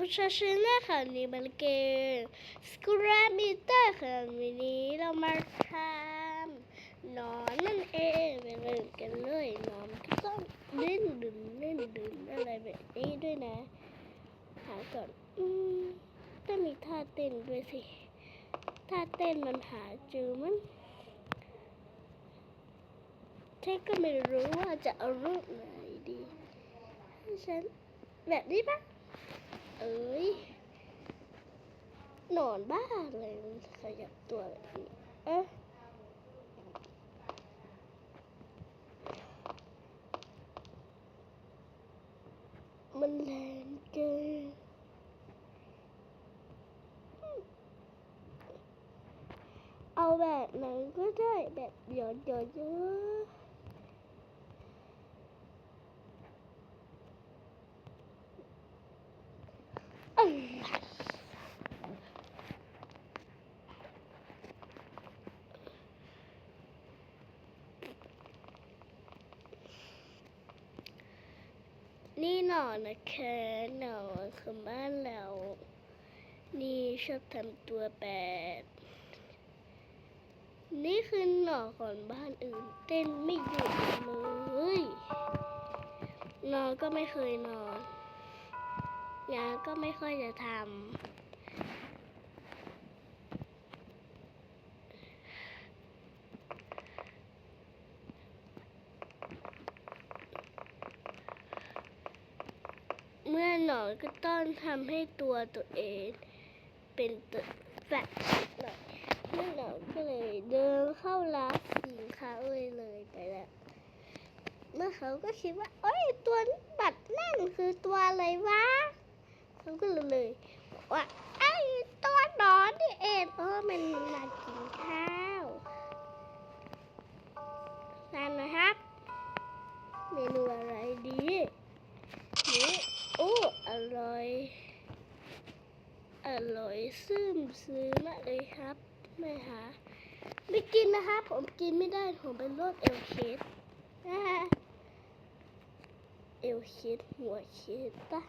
ผู้ชายชื่อแรกค่ะนี่มันเกมสกูรามิเตอร์ค่ะวันนี้เรามาทำนอนนั่นเองไปเริ่มกันเลยนอนก็ต้องเล่นดึงเล่นดึงอะไรแบบนี้ด้วยนะ หาก่อนอืมต้องมีท่าเต้นด้วยสิ ท่าเต้นมันหาเจอมันเท่ก็ไม่รู้ว่าจะเอารูปไหนดีให้ฉันแบบนี้ปะ เอ้ยหนอนบ้าเลยมันขยับตัวแบบนี้เอ๊ะมันแรงเกินเอาแบบไหนก็ได้แบบหยอดหยอดเยอะอืม นอนนะคะนอนของบ้านเรา นี่ชอบทำตัวแบบนี่คือหนอนของบ้านอื่น เต้นไม่หยุดเลยนอนก็ไม่เคยนอนงานก็ไม่ค่อยจะทำเมื่อหนอน ก็ต้องทำให้ตัวตัวเองเป็นตัวแบบหน่อยเมื่อหนอนก็เลยเดินเข้าร้านสินค้าเลยเลยไปแล้ว เมื่อเขาก็คิดว่าเอ้ยตัวบัตรนั่นคือตัวอะไรวะเขาก็เลยบอกว่าไอ้ตัวหนอนนี่เองเออมันมากินข้าวนั่นนะครับ ซึมซื้อมากเลยครับแม่หาไม่กินนะครับผมกินไม่ได้ผมเป็นโรคเอลเคสนะฮะเอลเคสหัวเคสปะ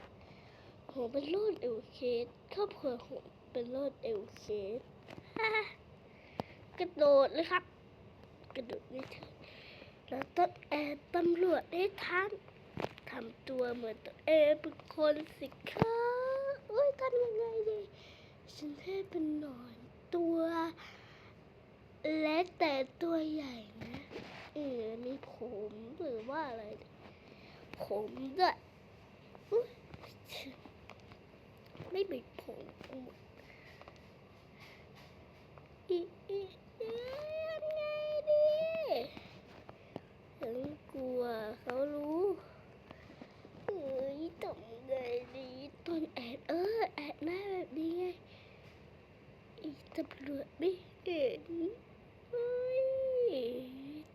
ผมเป็นโรคเอลเคสครอบครัวผมเป็นโรคเอลเคสกระโดดเลยครับ กระโดดไม่ถึงแล้วต้องแอบตำรวจให้ทันทำตัวเหมือนตัวเองเป็นคนสิคะเอ้ยทำยังไงดี ฉันแค่เป็นหนอนตัวเล็กแต่ตัวใหญ่นะเออมีผมหรือว่าอะไร ผมด้วยอุ๊ยไม่มีผมอีอีอียังไงดีฉันกลัวเขารู้เอ้ยทำไงดีต้นแอบเออแอบหน้าแบบนี้ไง อีตำรวจไม่เห็นเฮ้ย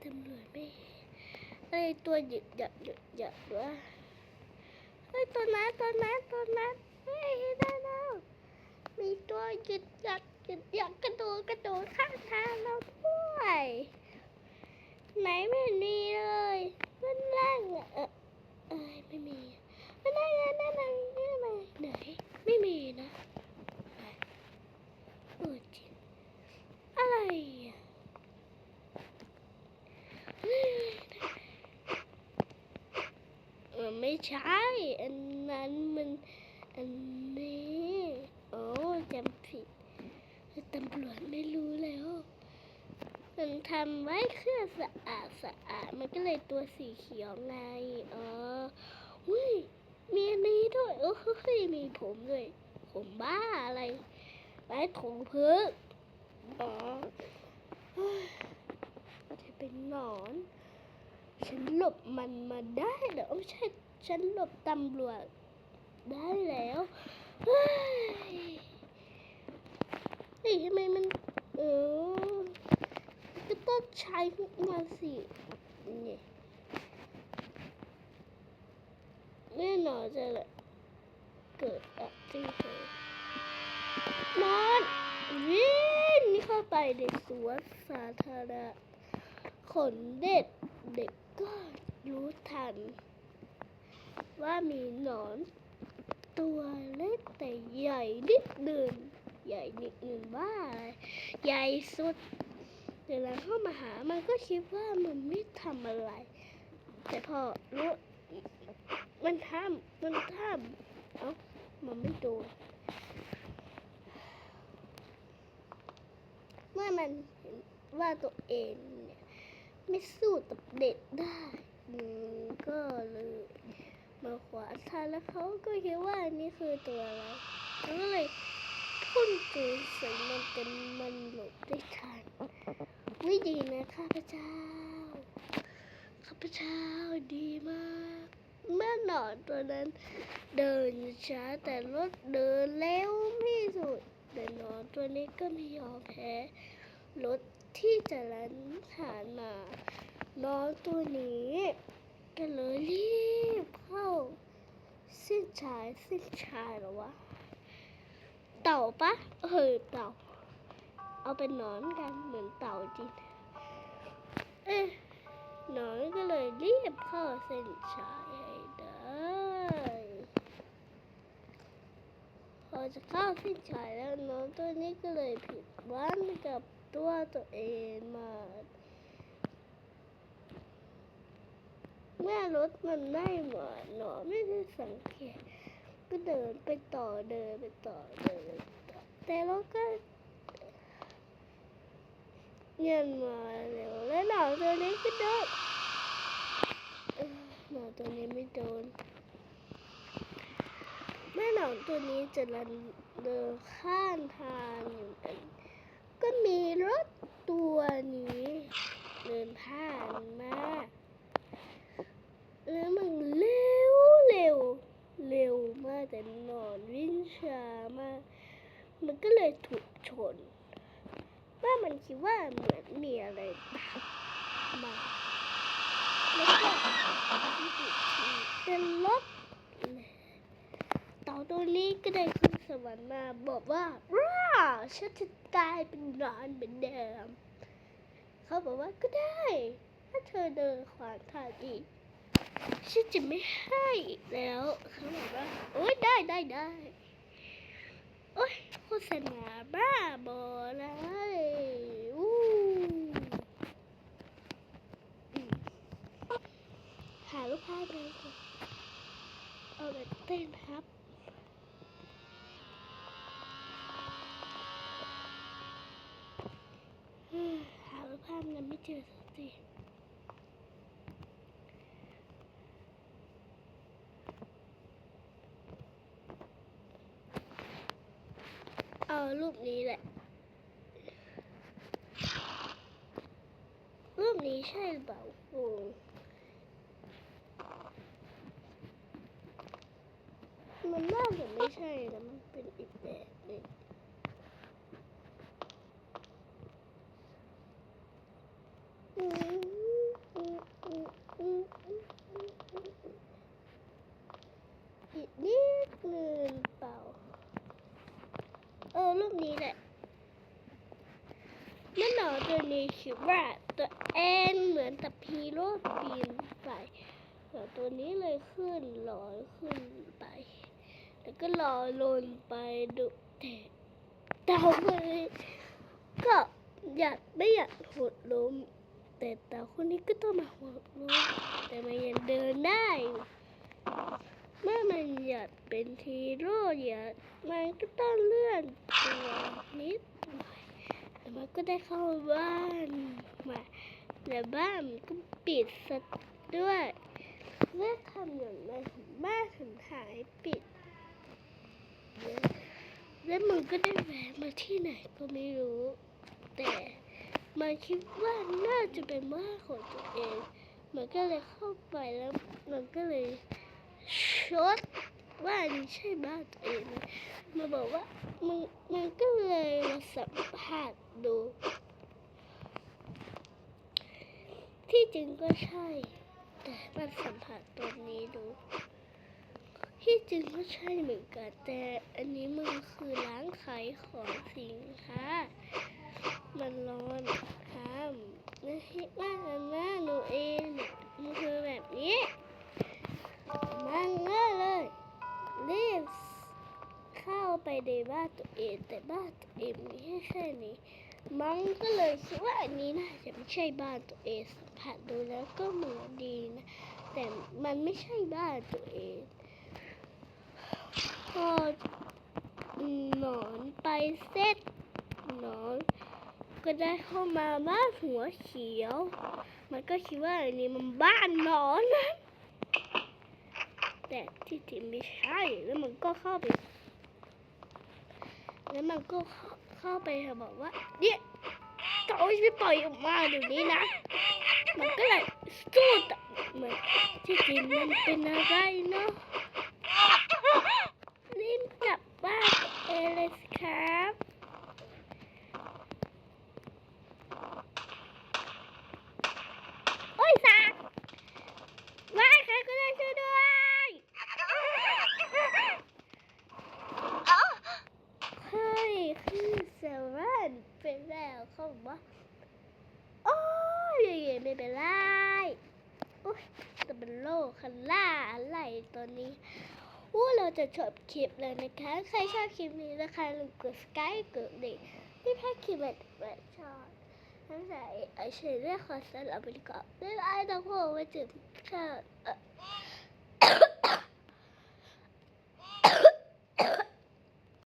ตำรวจไม่เห็นไอตัวหยึกหยับหยึกหยับวะเฮ้ยตัวนั้นตัวนั้นตัวนั้นเฮ้ยได้แล้วมีตัวหยึกหยับหยึกหยับกระโดดกระโดดข้างทางเราด้วยไหนไม่มีเลยนั่นล่างอะเออเอ้ยไม่มีนั่นไงนั่นไงนั่นไงไหนไม่มีนะ เออจริงอะไรอะเฮ้ยเออไม่ ใช่ อันนั้นมันอันนี้โอ้จำผิดตำรวจไม่รู้แล้วมันทำไว้เครื่องสะอาดสะอาดมันก็เลยตัวสีเขียวไงอ๋ออุ้ยมีอันนี้ด้วยโอ้เฮ้ยมีผมด้วยผมบ้าอะไรไว้ถุงพื้นอ๋อเฮ้ยจะเป็นหนอน ฉันหลบมันมาได้เหรอไม่ใช่ ฉันหลบตำรวจได้แล้วเฮ้ยทำไมมันเออก็ต้องใช้พวกมาสิเนี่ยแน่นอนจะเกิดอุบัติเหตุนอนวิ่งเข้าไปในสวนสาธารณะขนเด็ดเด็กก็รู้ทัน ว่ามีหนอน ตัวเล็กแต่ใหญ่นิดหนึ่งใหญ่นิดหนึ่งบ้าอะไรใหญ่สุดเวลาเข้ามาหามันก็คิดว่ามันไม่ทำอะไร แต่พอรู้มันทำมันทำเอ้ามันไม่โดนเมื่อมันเห็นว่าตัวเองเนี่ยไม่สู้กับเด็กได้ก็เลย มาขวางทางแล้วเขาก็คิดว่านนี่คือตัวอะไรเขาก็เลยพุ่งปืนใส่มันแต่มันหลบได้ทันไม่ดีนะข้าพเจ้าข้าพเจ้าดีมากเมื่อหนอนตัวนั้น เดินช้าแต่รถเดินเร็วที่สุดแต่หนอนตัวนี้ก็ไม่ยอมแพ้รถที่จะลันผ่านมาหนอนตัวนี้ก็เลยรีบ เข้าเส้นชายเส้นชายหรอวะ เต่าปะเออเต่า เอาเป็นนอนกันเหมือนเต่าจริงเอ๊ะหนอนก็เลยรีบเข้าเส้นชัยให้ได้พอจะเข้าเส้นชัยแล้วหนอนตัวนี้ก็เลยผิดหวังกับตัวตัวเองมาก เมื่อรถมันได้หมาหนอนไม่ได้สังเกต ก็เดินไปต่อเดินไปต่อเดินไปต่อแต่รถก็เงียนมาเร็วแล้วหนอนตัวนี้ก็โดนหนอนตัวนี้ไม่โดนแม่หนอนตัวนี้จะลันเดินข้ามทางอยู่ก็มีรถตัวนี้เดินผ่านมาแล้วมันเร็วเร็ว เร็วมากแต่หนอนวิ่งช้ามาก มันก็เลยถูกชน ว่ามันคิดว่าเหมือนมีอะไรตามมา แล้วก็อีกทีเป็ นรถต่อตัวนี้ก็ได้ขึ้นสวรรค์มาบอกว่าว้าฉันจะตายเป็นนอนเหมือนเดิม เขาบอกว่าก็ได้ ถ้าเธอเดินขวางทางอีกฉันจะไม่ให้อีกแล้วเขาบอกว่าโอ๊ยได้ได้ได้โอ๊ยโฆษณาบ้าบอเลยอู้อืมหาลูกค้าเลยก่อนเอาแบบเต้นครับ อืมหาลูกค้ามันไม่ เจอสักทีเอารูปนี้แหละ รูปนี้ใช่หรือเปล่าโอ้มันน่าจะไม่ใช่นะมันเป็นอีกแบบหนึงอืมอืมอืมอืมอืมอืมอืมอีกนิดหนึงเปล่า เออรูปนี้แหละแม่หนอนตัวนี้คิด ว่าตัวเองเหมือนกับฮีโร่ปีนไปหนอนตัวนี้เลยขึ้นลอยขึ้นไป แล้วก็ลอยลงไปดูแต่เต่าคนนี้ก็อยากไม่อยากหดล้ม แต่เต่าคนนี้ก็ต้องมาหดล้มแต่มันยังเดินได้ เมื่อมันอยากเป็นฮีโร่อยากมันก็ต้องเลื่อนตัวนิดหน่อย แต่มันก็ได้เข้าบ้านมาแต่บ้านมันก็ปิดสตด้วยเมื่อทำอย่างไรถึงบ้านถึงหายปิด แล้วมันก็ได้แวนมาที่ไหนก็ไม่รู้ แต่มันคิดว่าน่าจะเป็นบ้านของตัวเอง มันก็เลยเข้าไปแล้วมันก็เลยชดว่านี่ใช่บ้านตัวเองมันบอกว่ามันมันก็เลยมาสัมผัส ดู ที่จริงก็ใช่ แต่มันสัมผัสตัวนี้ดู ที่จริงก็ใช่เหมือนกัน แต่อันนี้มันคือร้านขายของสินค้า มันร้อนครับนะฮิตมากเลยนะหนูเองมันคือแบบนี้มันง่ายเลยรีบเข้าไปในบ้านตัวเองแต่บ้านตัวเองมีแค่แค่นี้ มังก็เลยคิดว่าอันนี้น่าจะไม่ใช่บ้านตัวเองสัมผัสดูแล้วก็เหมือนดีนะ แต่มันไม่ใช่บ้านตัวเองพอหนอนไปเสร็จหนอนก็ได้เข้ามาบ้านหัวเขียว มันก็คิดว่าอันนี้มันบ้านหนอนนะแต่ที่จริงไม่ใช่แล้วมันก็เข้าไป แล้วมันก็เข้า เข้าไปบอกว่าเนี่ยเขาไปปล่อยออกมาเดี๋ยวนี้นะ มันก็เลยสู้แต่เหมือนที่จริงมันเป็นอะไรเนาะรีบกลับบ้านตัวเองเลยสิครับ โอ้ยสากว่ายใครก็ได้ช่วยด้วยเฮ้ยคือเซเว่นเป็นแล้วเขาบอกว่าโอ้ยไม่เป็นไรโอ้ยแต่เป็นโลก คันล่าอะไรตัวนี้วู้เราจะจบคลิปเลยนะคะ ใครชอบคลิปนี้นะคะลืมกดสกายกดดิที่แพ้คลิปแบบแบบชอบทั้งสายไอเชนเรียกขอสลับไปก่อนบ๊ายบายทุกคนไว้เจอกันเอ่